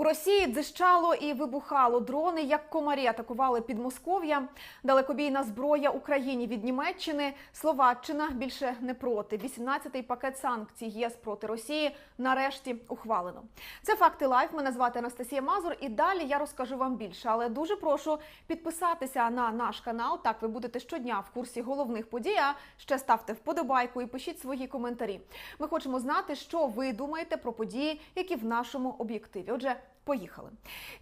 У Росії дзищало і вибухало. Дрони, як комарі, атакували Підмосков'я. Далекобійна зброя Україні від Німеччини. Словаччина більше не проти. 18-й пакет санкцій ЄС проти Росії нарешті ухвалено. Це факти лайф. Мене звати Анастасія Мазур. І далі я розкажу вам більше. Але дуже прошу підписатися на наш канал. Так ви будете щодня в курсі головних подій. А ще ставте вподобайку і пишіть свої коментарі. Ми хочемо знати, що ви думаєте про події, які в нашому об'єктиві. Отже. Поїхали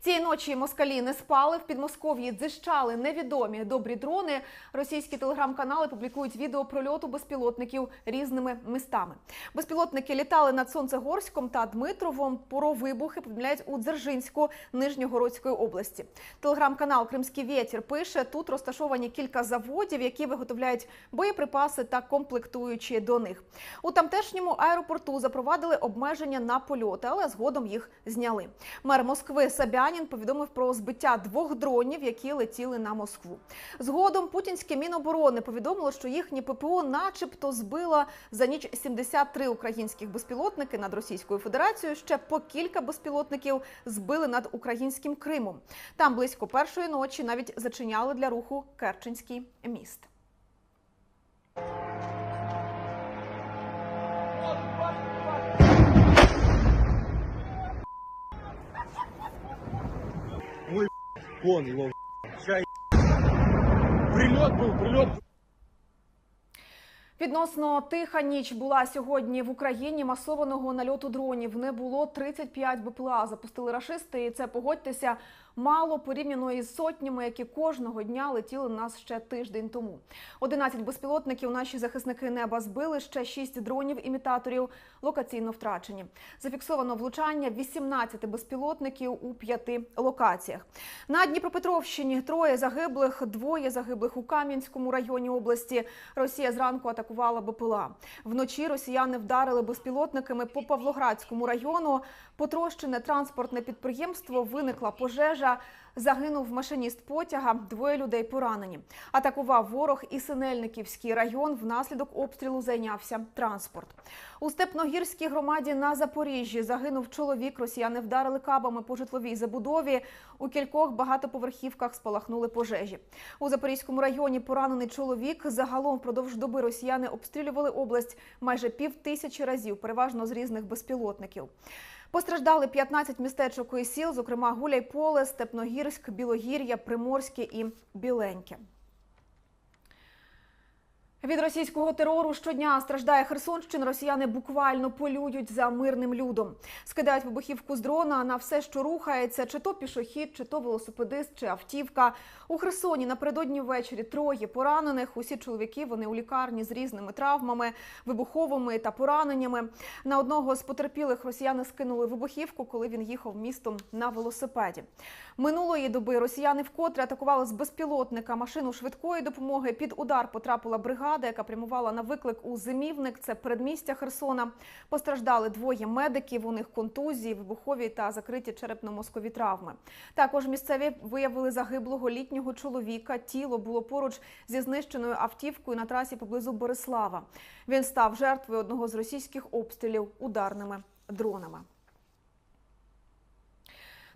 цієї ночі. Москалі не спали в Підмосков'ї. Дзищали невідомі добрі дрони. Російські телеграм-канали публікують відео прольоту безпілотників різними містами. Безпілотники літали над Сонцегорськом та Дмитровом. Про вибухи повідомляють у Дзержинську Нижньогородської області. Телеграм-канал Кримський вєтір пише: тут розташовані кілька заводів, які виготовляють боєприпаси та комплектуючі до них. У тамтешньому аеропорту запровадили обмеження на польоти, але згодом їх зняли. Мер Москви Сабянін повідомив про збиття двох дронів, які летіли на Москву. Згодом путінське міноборони повідомило, що їхні ППО, начебто, збило за ніч 73 українських безпілотники над Російською Федерацією. Ще по кілька безпілотників збили над українським Кримом. Там близько першої ночі навіть зачиняли для руху Керченський міст. Вон его. Прилет был, прилет. Відносно тиха ніч була сьогодні в Україні. Масованого нальоту дронів не було. 35 БПЛА запустили рашисти. І це погодьтеся мало порівняно із сотнями, які кожного дня летіли нас ще тиждень тому. 11 безпілотників наші захисники неба збили. Ще 6 дронів імітаторів локаційно втрачені. Зафіксовано влучання 18 безпілотників у п'яти локаціях. На Дніпропетровщині троє загиблих, двоє загиблих у Кам'янському районі області. Росія зранку атакувала БПЛА. Вночі росіяни вдарили безпілотниками по Павлоградському району. Потрощене транспортне підприємство виникла пожежа. Загинув машиніст потяга, двоє людей поранені. Атакував ворог і Синельниківський район. Внаслідок обстрілу зайнявся транспорт. У Степногірській громаді на Запоріжжі загинув чоловік. Росіяни вдарили кабами по житловій забудові. У кількох багатоповерхівках спалахнули пожежі. У Запорізькому районі поранений чоловік. Загалом впродовж доби росіяни обстрілювали область майже пів тисячі разів, переважно з різних безпілотників. Постраждали 15 містечок і сіл, зокрема Гуляйполе, Степногірськ, Білогір'я, Приморське і Біленьке. Від російського терору щодня страждає Херсонщина. Росіяни буквально полюють за мирним людом. Скидають вибухівку з дрона на все, що рухається, чи то пішохід, чи то велосипедист, чи автівка. У Херсоні напередодні ввечері троє поранених. Усі чоловіки вони у лікарні з різними травмами, вибуховими та пораненнями. На одного з потерпілих росіяни скинули вибухівку, коли він їхав містом на велосипеді. Минулої доби росіяни вкотре атакували з безпілотника машину швидкої допомоги. Під удар потрапила бригада бригада, яка прямувала на виклик у зимівник. Це передмістя Херсона. Постраждали двоє медиків. У них контузії, вибухові та закриті черепно-мозкові травми. Також місцеві виявили загиблого літнього чоловіка. Тіло було поруч зі знищеною автівкою на трасі поблизу Борислава. Він став жертвою одного з російських обстрілів ударними дронами.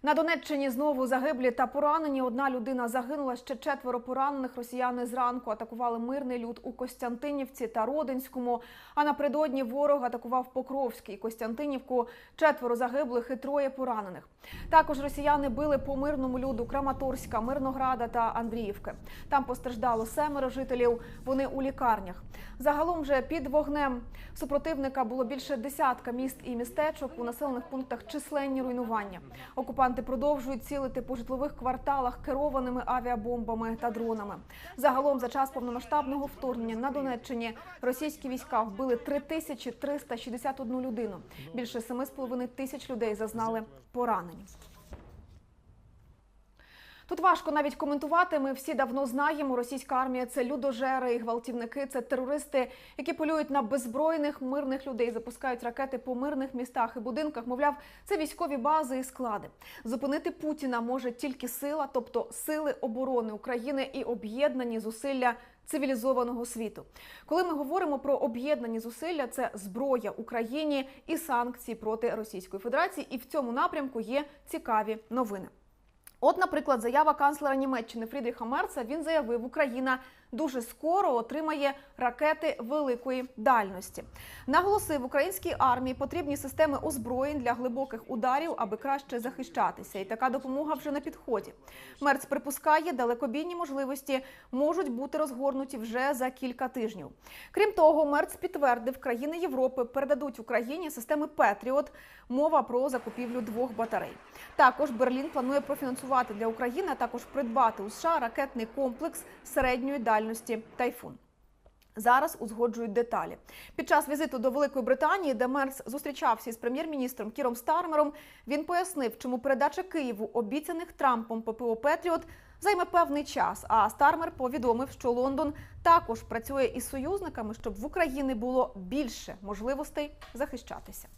На Донеччині знову загиблі та поранені. Одна людина загинула, ще четверо поранених. Росіяни зранку атакували мирний люд у Костянтинівці та Родинському. А напередодні ворог атакував Покровський, Костянтинівку. Четверо загиблих і троє поранених. Також росіяни били по мирному люду Краматорська, Мирнограда та Андріївки. Там постраждало семеро жителів. Вони у лікарнях. Загалом вже під вогнем супротивника було більше десятка міст і містечок. У населених пунктах численні руйнування. Окупанти продовжують цілити по житлових кварталах керованими авіабомбами та дронами. Загалом за час повномасштабного вторгнення на Донеччині російські війська вбили 3361 людину. Більше 7,5 тисяч людей зазнали поранень. Тут важко навіть коментувати. Ми всі давно знаємо. Російська армія це людожери і гвалтівники, це терористи, які полюють на беззбройних мирних людей, запускають ракети по мирних містах і будинках. Мовляв, це військові бази і склади. Зупинити Путіна може тільки сила, тобто сили оборони України і об'єднані зусилля цивілізованого світу. Коли ми говоримо про об'єднані зусилля, це зброя Україні і санкції проти Російської Федерації. І в цьому напрямку є цікаві новини. От, наприклад, заява канцлера Німеччини Фрідріха Мерца. Він заявив, Україна дуже скоро отримає ракети великої дальності. Наголосив, українській армії потрібні системи озброєнь для глибоких ударів, аби краще захищатися. І така допомога вже на підході. Мерц припускає, далекобійні можливості можуть бути розгорнуті вже за кілька тижнів. Крім того, Мерц підтвердив, країни Європи передадуть Україні системи Петріот. Мова про закупівлю двох батарей. Також Берлін планує профінансувати для України, а також придбати у США ракетний комплекс середньої дальності Тайфун. Зараз узгоджують деталі. Під час візиту до Великої Британії, де Мерц зустрічався із прем'єр-міністром Кіром Стармером, він пояснив, чому передача Києву обіцяних Трампом ППО Петріот займе певний час. А Стармер повідомив, що Лондон також працює із союзниками, щоб в Україні було більше можливостей захищатися.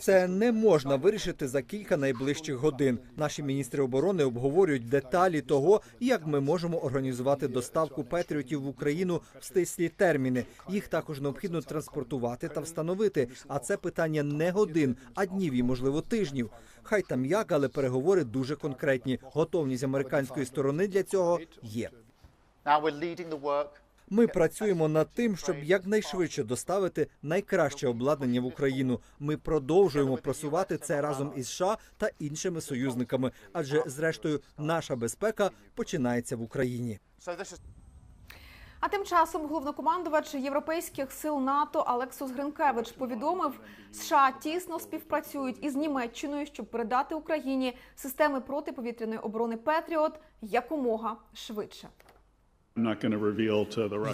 Це не можна вирішити за кілька найближчих годин. Наші міністри оборони обговорюють деталі того, як ми можемо організувати доставку патріотів в Україну в стислі терміни. Їх також необхідно транспортувати та встановити. А це питання не годин, а днів і можливо тижнів. Хай там як, але переговори дуже конкретні. Готовність американської сторони для цього є. Ми працюємо над тим, щоб якнайшвидше доставити найкраще обладнання в Україну. Ми продовжуємо просувати це разом із США та іншими союзниками, адже зрештою наша безпека починається в Україні. А тим часом головнокомандувач європейських сил НАТО Алексус Гринкевич повідомив, США тісно співпрацюють із Німеччиною, щоб передати Україні системи протиповітряної оборони Петріот якомога швидше.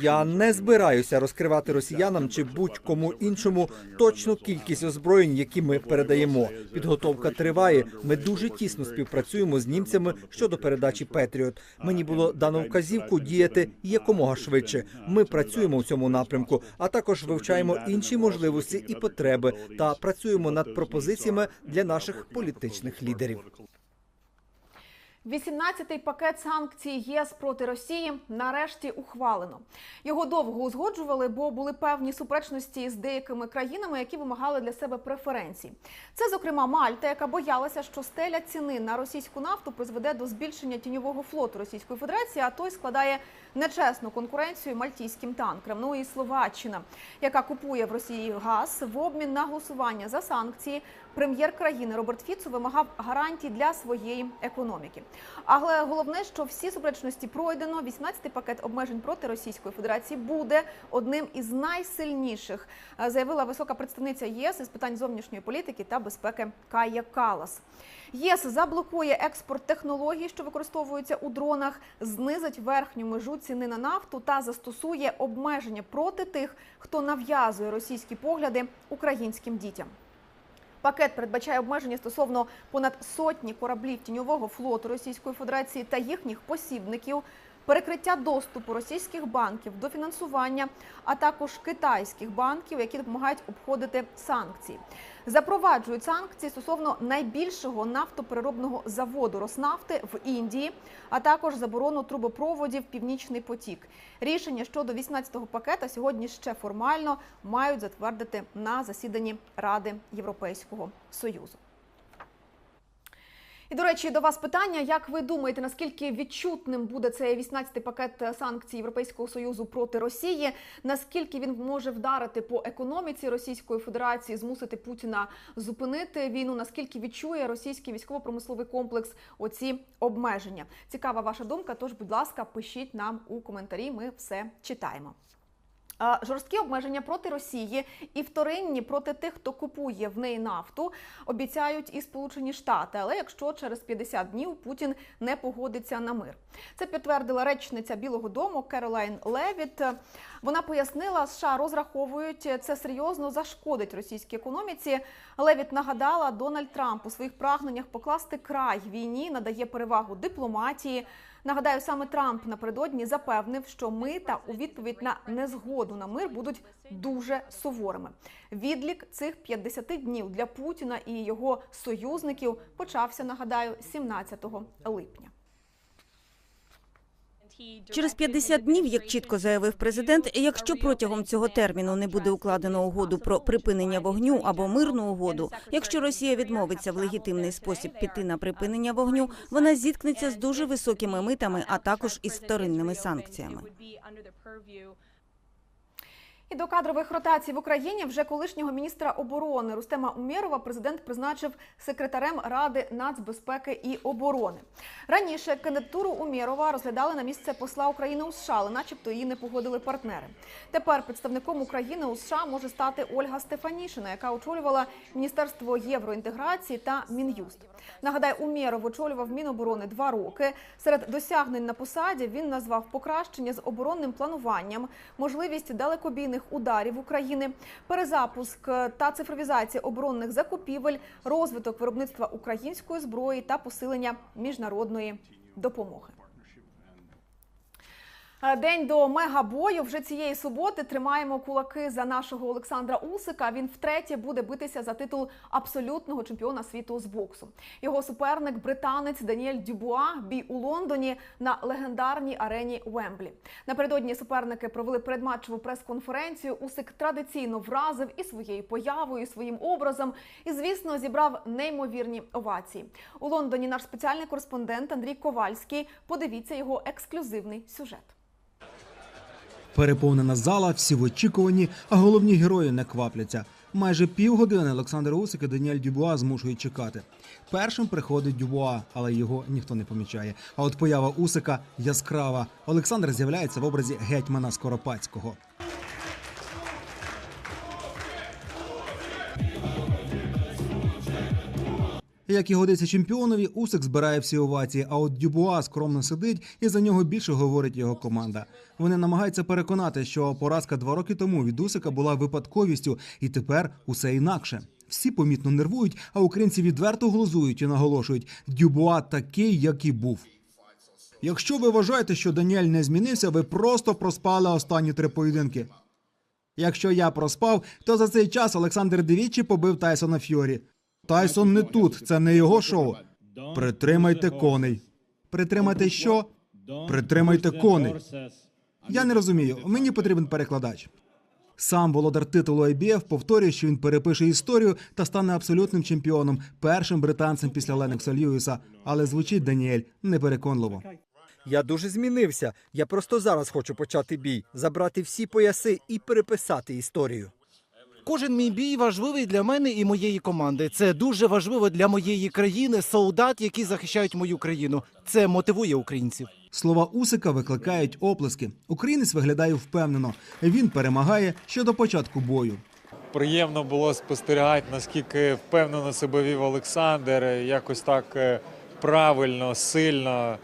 Я не збираюся розкривати росіянам чи будь-кому іншому точну кількість озброєнь, які ми передаємо. Підготовка триває. Ми дуже тісно співпрацюємо з німцями щодо передачі Петріот. Мені було дано вказівку діяти якомога швидше. Ми працюємо в цьому напрямку, а також вивчаємо інші можливості і потреби та працюємо над пропозиціями для наших політичних лідерів. 18-й пакет санкцій ЄС проти Росії нарешті ухвалено. Його довго узгоджували, бо були певні суперечності з деякими країнами, які вимагали для себе преференцій. Це, зокрема, Мальта, яка боялася, що стеля ціни на російську нафту призведе до збільшення тіньового флоту Російської Федерації, а той складає нечесну конкуренцію мальтійським танкерам. Ну і Словаччина, яка купує в Росії газ в обмін на голосування за санкції. Прем'єр країни Роберт Фіцо вимагав гарантій для своєї економіки. Але головне, що всі суперечності пройдено. 18-й пакет обмежень проти Російської Федерації буде одним із найсильніших, е, заявила висока представниця ЄС із питань зовнішньої політики та безпеки Кая Калас. ЄС заблокує експорт технологій, що використовуються у дронах, знизить верхню межу ціни на нафту та застосує обмеження проти тих, хто нав'язує російські погляди українським дітям. Пакет передбачає обмеження стосовно понад сотні кораблів тіньового флоту Російської Федерації та їхніх посібників, перекриття доступу російських банків до фінансування, а також китайських банків, які допомагають обходити санкції. Запроваджують санкції стосовно найбільшого нафтопереробного заводу Роснафти в Індії, а також заборону трубопроводів Північний потік. Рішення щодо 18-го пакета сьогодні ще формально мають затвердити на засіданні Ради Європейського союзу. І до речі, до вас питання: як ви думаєте, наскільки відчутним буде цей 18-й пакет санкцій Європейського союзу проти Росії? Наскільки він може вдарити по економіці Російської Федерації, змусити Путіна зупинити війну? Наскільки відчує російський військово-промисловий комплекс оці обмеження? Цікава ваша думка. Тож, будь ласка, пишіть нам у коментарі. Ми все читаємо. Жорсткі обмеження проти Росії і вторинні проти тих, хто купує в неї нафту, обіцяють і Сполучені Штати. Але якщо через 50 днів Путін не погодиться на мир, це підтвердила речниця Білого Дому Керолайн Левіт. Вона пояснила, США розраховують це серйозно зашкодить російській економіці. Левіт нагадала, Дональд Трамп у своїх прагненнях покласти край війні надає перевагу дипломатії. Нагадаю, саме Трамп напередодні запевнив, що мита у відповідь на незгоду на мир будуть дуже суворими. Відлік цих 50 днів для Путіна і його союзників почався. Нагадаю, 17 липня. Через 50 днів, як чітко заявив президент, якщо протягом цього терміну не буде укладено угоду про припинення вогню або мирну угоду, якщо Росія відмовиться в легітимний спосіб піти на припинення вогню, вона зіткнеться з дуже високими митами, а також із вторинними санкціями. І до кадрових ротацій в Україні вже колишнього міністра оборони Рустема Умєрова президент призначив секретарем Ради нацбезпеки і оборони. Раніше кандидатуру Умєрова розглядали на місце посла України у США, але начебто її не погодили партнери. Тепер представником України у США може стати Ольга Стефанішина, яка очолювала Міністерство євроінтеграції та Мін'юст. Нагадаю, Умєров очолював Міноборони два роки. Серед досягнень на посаді він назвав покращення з оборонним плануванням, можливість далекобійних ударів України, перезапуск та цифровізація оборонних закупівель, розвиток виробництва української зброї та посилення міжнародної допомоги. Е, День до мегабою вже цієї суботи тримаємо кулаки за нашого Олександра Усика. Він втретє буде битися за титул абсолютного чемпіона світу з боксу. Його суперник британець Даніель Дюбуа бій у Лондоні на легендарній арені Уемблі. Напередодні суперники провели передматчеву прес-конференцію. Усик традиційно вразив і своєю появою, і своїм образом, і звісно зібрав неймовірні овації. У Лондоні наш спеціальний кореспондент Андрій Ковальський. Подивіться його ексклюзивний сюжет. Переповнена зала, всі в очікуванні, а головні герої не квапляться. Майже півгодини Олександр Усик і Даніель Дюбуа змушують чекати. Першим приходить Дюбуа, але його ніхто не помічає. А от поява Усика яскрава. Олександр з'являється в образі гетьмана Скоропадського. Як і годиться чемпіонові, Усик збирає всі овації, а от Дюбуа скромно сидить, і за нього більше говорить його команда. Вони намагаються переконати, що поразка два роки тому від Усика була випадковістю, і тепер усе інакше. Всі помітно нервують, а українці відверто глузують і наголошують: Дюбуа такий, як і був. Якщо ви вважаєте, що Даніель не змінився, ви просто проспали останні три поєдинки. Якщо я проспав, то за цей час Олександр двічі побив Тайсона Фьорі. Тайсон не тут, це не його шоу. Притримайте коней. Притримайте що? Притримайте коней. Я не розумію. Мені потрібен перекладач. Сам володар титулу IBF повторює, що він перепише історію та стане абсолютним чемпіоном, першим британцем після Ленокса Льюіса. Але звучить Даніель непереконливо. Я дуже змінився. Я просто зараз хочу почати бій, забрати всі пояси і переписати історію. Кожен мій бій важливий для мене і моєї команди. Це дуже важливо для моєї країни, солдат, які захищають мою країну. Це мотивує українців. Слова Усика викликають оплески. Українець виглядає впевнено. Він перемагає ще до початку бою. Приємно було спостерігати, наскільки впевнено себе вів Олександр, якось так е, правильно, сильно,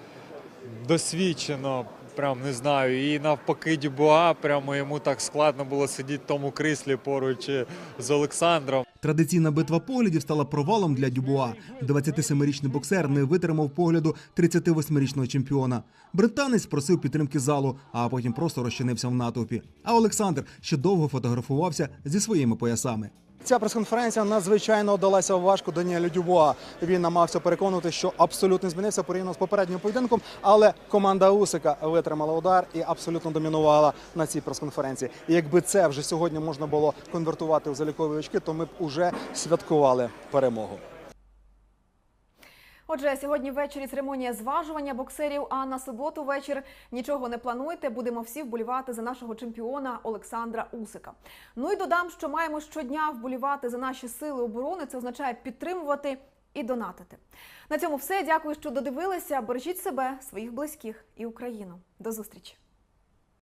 досвідчено, прям не знаю. І навпаки, Дюбуа, прямо йому так складно було сидіти в тому кріслі поруч з Олександром. Традиційна битва поглядів стала провалом для Дюбуа. 27-річний боксер не витримав погляду 38-річного чемпіона. Британець просив підтримки залу, а потім просто розчинився в натовпі. А Олександр ще довго фотографувався зі своїми поясами. Ця прес-конференція надзвичайно далася важко Даніелю Дюбуа. Він намагався переконувати, що абсолютно змінився порівняно з попереднім поєдинком, але команда Усика витримала удар і абсолютно домінувала на цій прес-конференції. І якби це вже сьогодні можна було конвертувати в залікові очки, то ми б уже святкували перемогу. Отже, сьогодні ввечері церемонія зважування боксерів. А на суботу вечір нічого не плануйте. Будемо всі вболівати за нашого чемпіона Олександра Усика. Ну і додам, що маємо щодня вболівати за наші сили оборони. Це означає підтримувати і донатити. На цьому все. Дякую, що додивилися. Бережіть себе, своїх близьких і Україну. До зустрічі.